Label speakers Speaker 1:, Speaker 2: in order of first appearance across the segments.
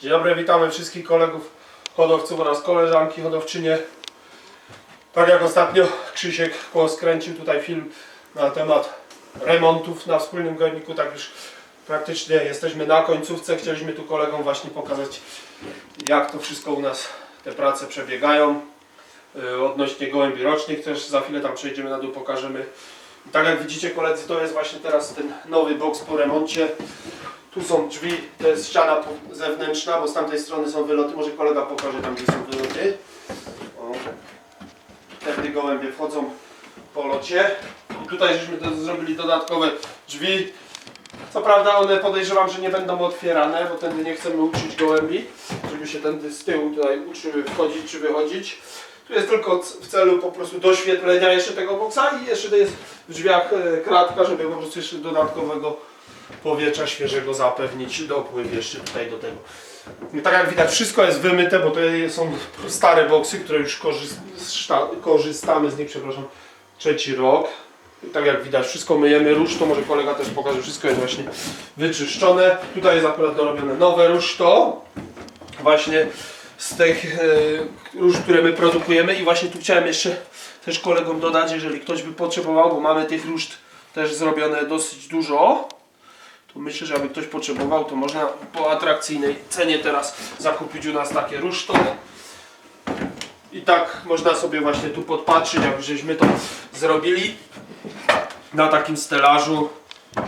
Speaker 1: Dzień dobry, witamy wszystkich kolegów hodowców oraz koleżanki hodowczynie. Tak jak ostatnio Krzysiek skręcił tutaj film na temat remontów na wspólnym gojniku, tak już praktycznie jesteśmy na końcówce. Chcieliśmy tu kolegom właśnie pokazać jak to wszystko u nas te prace przebiegają. Yy, Odnośnie gołębi rocznych też za chwilę tam przejdziemy na dół, pokażemy. Tak jak widzicie koledzy, to jest właśnie teraz ten nowy boks po remoncie. Tu są drzwi, to jest ściana zewnętrzna, bo z tamtej strony są wyloty. Może kolega pokaże tam, gdzie są wyloty. O. Wtedy gołębie wchodzą po locie. I tutaj żeśmy to zrobili dodatkowe drzwi. Co prawda one podejrzewam, że nie będą otwierane, bo tędy nie chcemy uczyć gołębi, żeby się tędy z tyłu tutaj uczyły wchodzić czy wychodzić. Tu jest tylko w celu po prostu doświetlenia jeszcze tego boksa i jeszcze jest w drzwiach e, kratka, żeby po prostu jeszcze dodatkowego powietrza świeżego zapewnić dopływ jeszcze tutaj do tego. I tak jak widać wszystko jest wymyte, bo to są stare boksy, które już korzysta, korzystamy z nich, przepraszam, trzeci rok. I tak jak widać wszystko myjemy ruszto, może kolega też pokaże, wszystko jest właśnie wyczyszczone. Tutaj jest akurat dorobione nowe ruszto, właśnie z tych e, róż, które my produkujemy i właśnie tu chciałem jeszcze też kolegom dodać, jeżeli ktoś by potrzebował, bo mamy tych ruszt też zrobione dosyć dużo, to myślę, że aby ktoś potrzebował, to można po atrakcyjnej cenie teraz zakupić u nas takie ruszto. I tak można sobie właśnie tu podpatrzeć, jak żeśmy to zrobili na takim stelażu.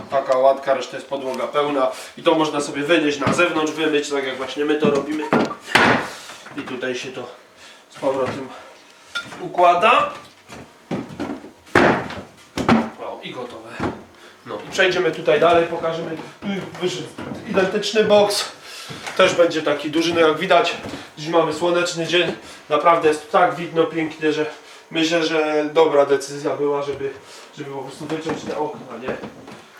Speaker 1: Taka łatka, reszta jest podłoga pełna i to można sobie wynieść na zewnątrz, wymyć, tak jak właśnie my to robimy. I tutaj się to z powrotem układa. O, i gotowe. No i przejdziemy tutaj dalej, pokażemy. Wyszedł identyczny boks. Też będzie taki duży, no jak widać, dziś mamy słoneczny dzień. Naprawdę jest tak widno pięknie, że myślę, że dobra decyzja była, żeby, żeby po prostu wyciąć te okna, nie?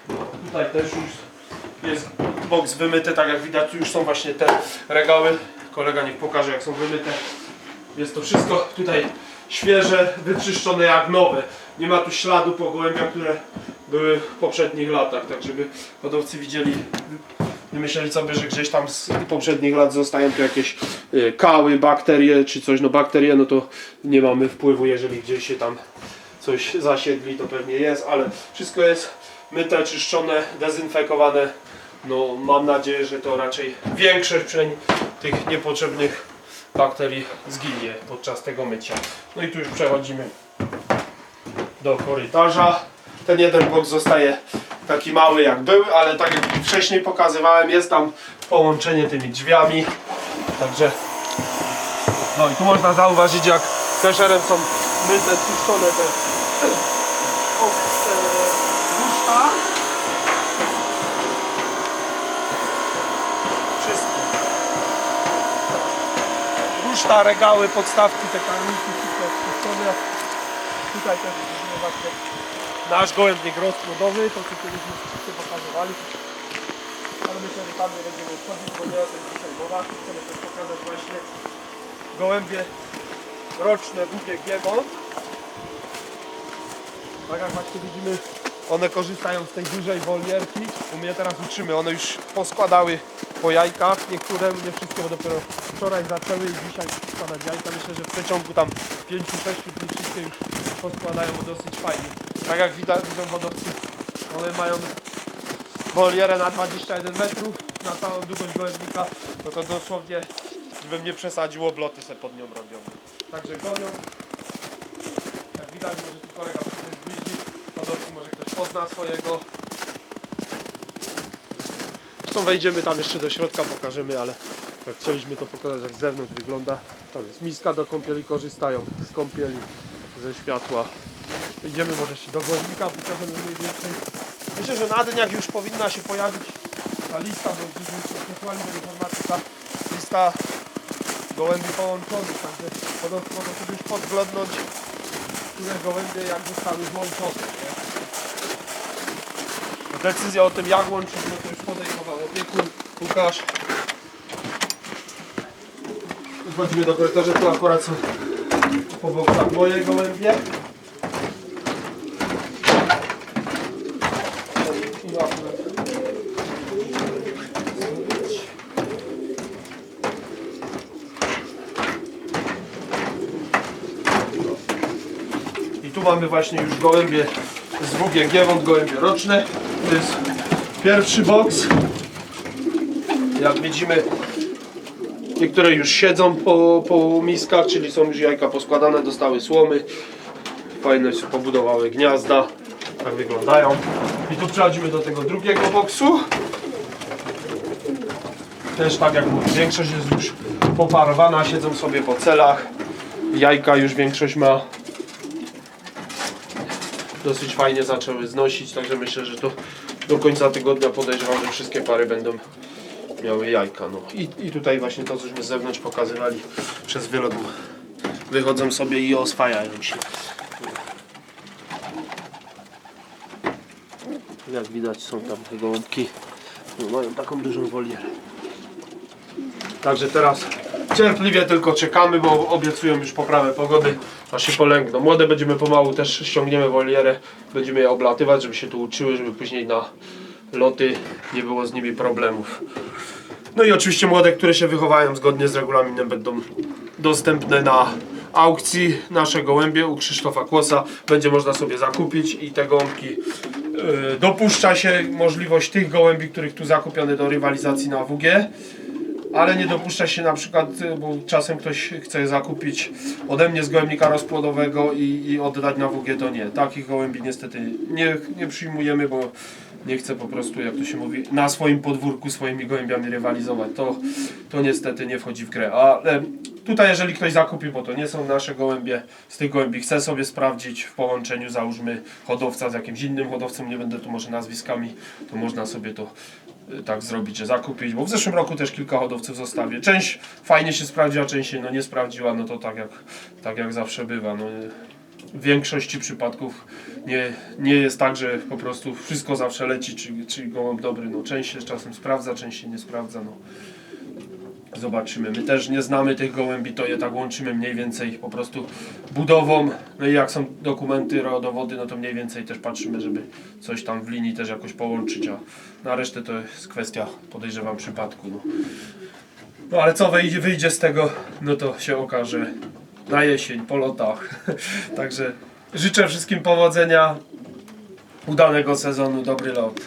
Speaker 1: No, tutaj też już jest boks wymyty, tak jak widać, już są właśnie te regały. Kolega niech pokaże jak są wymyte. Jest to wszystko tutaj świeże, wyczyszczone jak nowe. Nie ma tu śladu po gołębiach, które były w poprzednich latach, tak żeby hodowcy widzieli, nie myśleli sobie, że gdzieś tam z poprzednich lat zostają tu jakieś y, kały, bakterie czy coś. No bakterie, no to nie mamy wpływu, jeżeli gdzieś się tam coś zasiedli, to pewnie jest, ale wszystko jest myte, czyszczone, dezynfekowane. No mam nadzieję, że to raczej większość przynajmniej tych niepotrzebnych bakterii zginie podczas tego mycia. No i tu już przechodzimy do korytarza. Ten jeden blok zostaje taki mały jak był, ale tak jak wcześniej pokazywałem, jest tam połączenie tymi drzwiami. Także no i tu można zauważyć jak keszerem są myte, czyszczone te, te łóżka. Wszystko. Ruszta, regały, podstawki, te karniki, wszystko odczyszczone. Tutaj też widzimy właśnie nasz gołębnik rozpłodowy, to co kiedyś wszyscy pokazywali. Ale myślę, że tam nie będziemy wchodzić, bo nie o tym dzisiaj mowa. Chcemy też pokazać właśnie gołębie roczne WGG. Tak jak właśnie widzimy, one korzystają z tej dużej wolierki. U mnie teraz uczymy, one już poskładały po jajkach. Niektóre, nie wszystkie, bo dopiero wczoraj zaczęły i dzisiaj składać jajka. Myślę, że w przeciągu tam 5-6 dni wszystkie już poskładają dosyć fajnie. Tak jak widać, widzą hodowcy, one mają wolierę na 21 metrów na całą długość gołębnika, no to dosłownie, żebym nie przesadził, obloty se pod nią robią. Także gonią. Jak widać, może tu kolega się zbliży, hodowcy pozna swojego. Zresztą wejdziemy tam jeszcze do środka, pokażemy, ale jak chcieliśmy to pokazać, jak z zewnątrz wygląda. Tam jest miska do kąpieli, korzystają z kąpieli, ze światła. Idziemy może jeszcze do głownika, pokażemy mniej więcej. Myślę, że na dniach już powinna się pojawić ta lista, bo gdzieś już do informacji ta lista gołębi połączonych, także hodowcy mogą sobie już podglądnąć, które gołębie jak zostały złączone. Nie? Decyzja o tym, jak łączyć, no to już podejmował opiekun Łukasz. Wchodzimy do korytarza, tu akurat są po bokach moje gołębie. I tu mamy właśnie już gołębie z WGG, wąt gołębie roczne. To jest pierwszy boks. Jak widzimy, niektóre już siedzą po, po miskach, czyli są już jajka poskładane, dostały słomy. Fajne się pobudowały gniazda. Tak wyglądają. I tu przechodzimy do tego drugiego boksu. Też tak jak mówię, większość jest już poparowana, siedzą sobie po celach. Jajka już większość ma dosyć fajnie zaczęły znosić, także myślę, że to do końca tygodnia podejrzewam, że wszystkie pary będą miały jajka. No. I, I tutaj właśnie to, cośmy z zewnątrz pokazywali przez wielodół. Wychodzą sobie i oswajają się. Jak widać są tam te gołąbki. No, mają taką dużą wolierę. Także teraz cierpliwie tylko czekamy, bo obiecują już poprawę pogody, aż się polęgną. Młode będziemy pomału też ściągniemy wolierę, będziemy je oblatywać, żeby się tu uczyły, żeby później na loty nie było z nimi problemów. No i oczywiście młode, które się wychowają zgodnie z regulaminem będą dostępne na aukcji nasze gołębie u Krzysztofa Kłosa. Będzie można sobie zakupić i te gołąbki yy, dopuszcza się możliwość tych gołębi, których tu zakupione do rywalizacji na WG. Ale nie dopuszcza się na przykład, y, bo czasem ktoś chce zakupić ode mnie z gołębnika rozpłodowego i, i oddać na WG, to nie. Takich gołębi niestety nie, nie przyjmujemy, bo nie chcę po prostu, jak to się mówi, na swoim podwórku swoimi gołębiami rywalizować. To, to niestety nie wchodzi w grę. Ale tutaj jeżeli ktoś zakupi, bo to nie są nasze gołębie, z tych gołębi chce sobie sprawdzić w połączeniu, załóżmy hodowca z jakimś innym hodowcą, nie będę tu może nazwiskami, to można sobie to tak zrobić, że zakupić, bo w zeszłym roku też kilka hodowców zostawię. Część fajnie się sprawdziła, część się no, nie sprawdziła, no to tak jak, tak jak zawsze bywa. No, w większości przypadków nie, nie jest tak, że po prostu wszystko zawsze leci, czy, czy gołąb dobry. No, część się czasem sprawdza, część się nie sprawdza. No. Zobaczymy. My też nie znamy tych gołębi, to je tak łączymy mniej więcej po prostu budową. No i jak są dokumenty, rodowody, no to mniej więcej też patrzymy, żeby coś tam w linii też jakoś połączyć, a na resztę to jest kwestia, podejrzewam, przypadku. No, no ale co wyjdzie, wyjdzie z tego, no to się okaże na jesień, po lotach. Także życzę wszystkim powodzenia, udanego sezonu, dobry lot.